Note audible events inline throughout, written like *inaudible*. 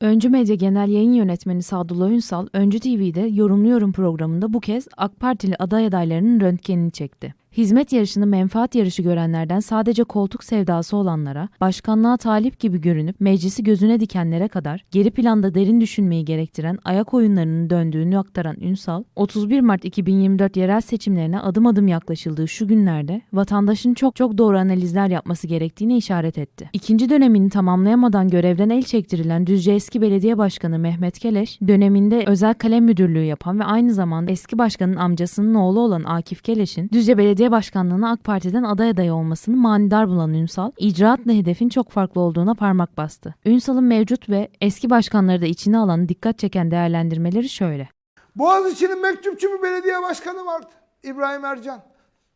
Öncü Medya Genel Yayın Yönetmeni Sadullah Ünsal, Öncü TV'de Yorumluyorum programında bu kez AK Partili aday adaylarının röntgenini çekti. Hizmet yarışını menfaat yarışı görenlerden sadece koltuk sevdası olanlara, başkanlığa talip gibi görünüp meclisi gözüne dikenlere kadar geri planda derin düşünmeyi gerektiren ayak oyunlarının döndüğünü aktaran Ünsal, 31 Mart 2024 yerel seçimlerine adım adım yaklaşıldığı şu günlerde vatandaşın çok çok doğru analizler yapması gerektiğine işaret etti. İkinci dönemini tamamlayamadan görevden el çektirilen Düzce eski belediye başkanı Mehmet Keleş, döneminde özel kalem müdürlüğü yapan ve aynı zamanda eski başkanın amcasının oğlu olan Akif Keleş'in Düzce Belediye Başkanlığı'na AK Parti'den aday adayı olmasını manidar bulan Ünsal, icraatla hedefin çok farklı olduğuna parmak bastı. Ünsal'ın mevcut ve eski başkanları da içine alan dikkat çeken değerlendirmeleri şöyle. Boğaziçi'nin mektupçu bir belediye başkanı vardı. İbrahim Ercan.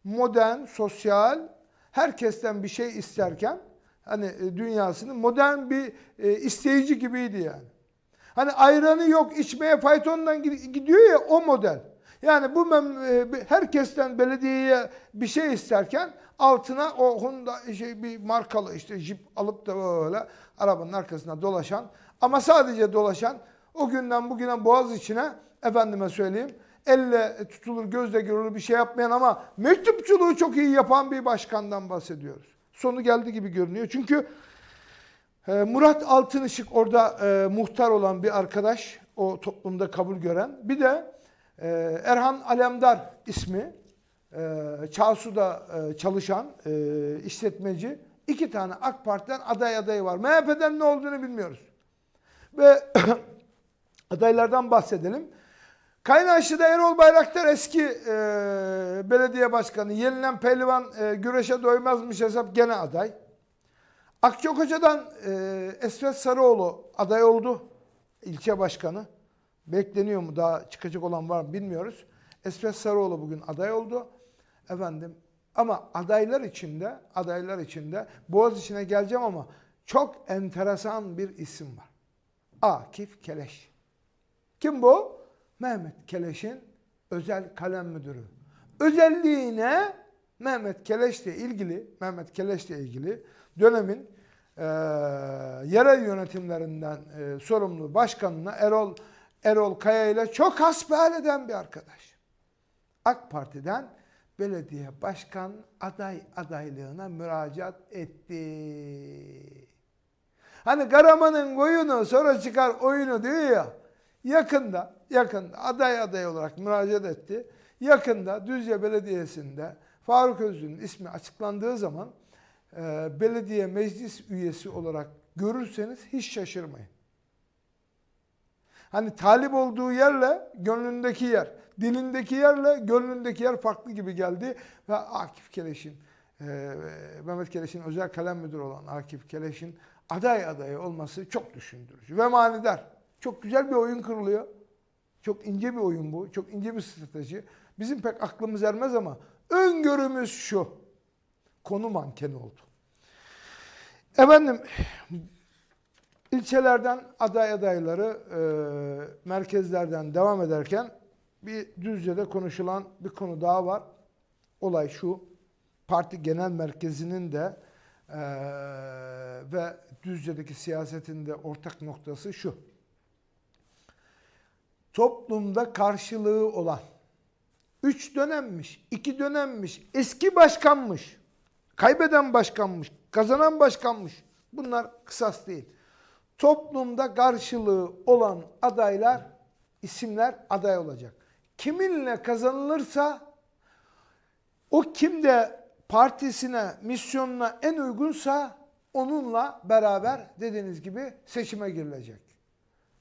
Modern, sosyal, herkesten bir şey isterken hani e, dünyasının modern bir e, isteyici gibiydi yani. Hani ayranı yok içmeye faytondan gid- gidiyor ya o model. Yani bu e, herkesten belediyeye bir şey isterken altına o Honda şey bir markalı işte jip alıp da böyle arabanın arkasına dolaşan ama sadece dolaşan o günden bugüne boğaz içine efendime söyleyeyim elle tutulur gözle görülür bir şey yapmayan ama mektupçuluğu çok iyi yapan bir başkandan bahsediyoruz. Sonu geldi gibi görünüyor. Çünkü e, Murat Altınışık orada e, muhtar olan bir arkadaş, o toplumda kabul gören. Bir de e, Erhan Alemdar ismi, e, Çağsu'da e, çalışan e, işletmeci. iki tane AK Parti'den aday adayı var. MHP'den ne olduğunu bilmiyoruz. Ve *clears throat* adaylardan bahsedelim. Kaynaşlı'da Erol Bayraktar eski e, belediye başkanı. Yenilen pehlivan e, güreşe doymazmış hesap gene aday. Akçakoca'dan e, Esvet Sarıoğlu aday oldu. ilçe başkanı. Bekleniyor mu daha çıkacak olan var mı bilmiyoruz. Esvet Sarıoğlu bugün aday oldu. Efendim ama adaylar içinde adaylar içinde Boğaz içine geleceğim ama çok enteresan bir isim var. Akif Keleş. Kim bu? Mehmet Keleş'in özel kalem müdürü. Özelliğine Mehmet Keleş'le ilgili, Mehmet Keleş'le ilgili dönemin eee yerel yönetimlerinden eee, sorumlu başkanına Erol Erol Kaya ile çok hasbihal eden bir arkadaş. AK Parti'den belediye başkan aday adaylığına müracaat etti. Hani Karaman'ın koyunu sonra çıkar oyunu diyor ya. Yakında, yakında aday aday olarak müracaat etti. Yakında Düzce Belediyesi'nde Faruk Özlü'nün ismi açıklandığı zaman e, belediye meclis üyesi olarak görürseniz hiç şaşırmayın. Hani talip olduğu yerle gönlündeki yer, dilindeki yerle gönlündeki yer farklı gibi geldi. Ve Akif Keleş'in, e, Mehmet Keleş'in özel kalem müdürü olan Akif Keleş'in aday adayı olması çok düşündürücü ve manidar. Çok güzel bir oyun kuruluyor. Çok ince bir oyun bu. Çok ince bir strateji. Bizim pek aklımız ermez ama öngörümüz şu. Konu mankeni oldu. Efendim ilçelerden aday adayları e, merkezlerden devam ederken bir Düzce'de konuşulan bir konu daha var. Olay şu. Parti genel merkezinin de e, ve Düzce'deki siyasetin de ortak noktası şu. Toplumda karşılığı olan üç dönemmiş, iki dönemmiş, eski başkanmış, kaybeden başkanmış, kazanan başkanmış. Bunlar kısas değil. Toplumda karşılığı olan adaylar, isimler aday olacak. Kiminle kazanılırsa o kimde partisine, misyonuna en uygunsa onunla beraber dediğiniz gibi seçime girilecek.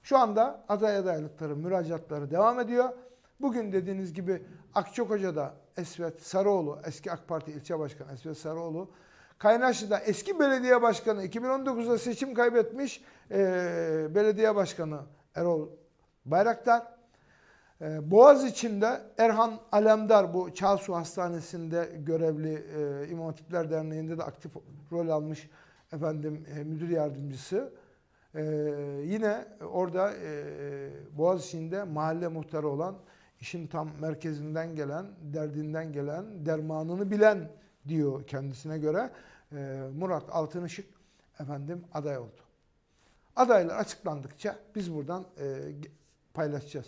Şu anda aday adaylıkları, müracaatları devam ediyor. Bugün dediğiniz gibi Akçakoca'da Esvet Sarıoğlu, eski AK Parti ilçe başkanı Esvet Sarıoğlu, Kaynaşlı'da eski belediye başkanı, 2019'da seçim kaybetmiş eee, belediye başkanı Erol Bayraktar, ee, Boğaz içinde Erhan Alemdar bu Çağsu Hastanesi'nde görevli e, İmam Hatipler Derneği'nde de aktif rol almış efendim e, müdür yardımcısı. Ee, yine orada e, Boğaz içinde mahalle muhtarı olan işin tam merkezinden gelen, derdinden gelen, dermanını bilen diyor kendisine göre e, Murat Altınışık efendim aday oldu. Adaylar açıklandıkça biz buradan e, paylaşacağız.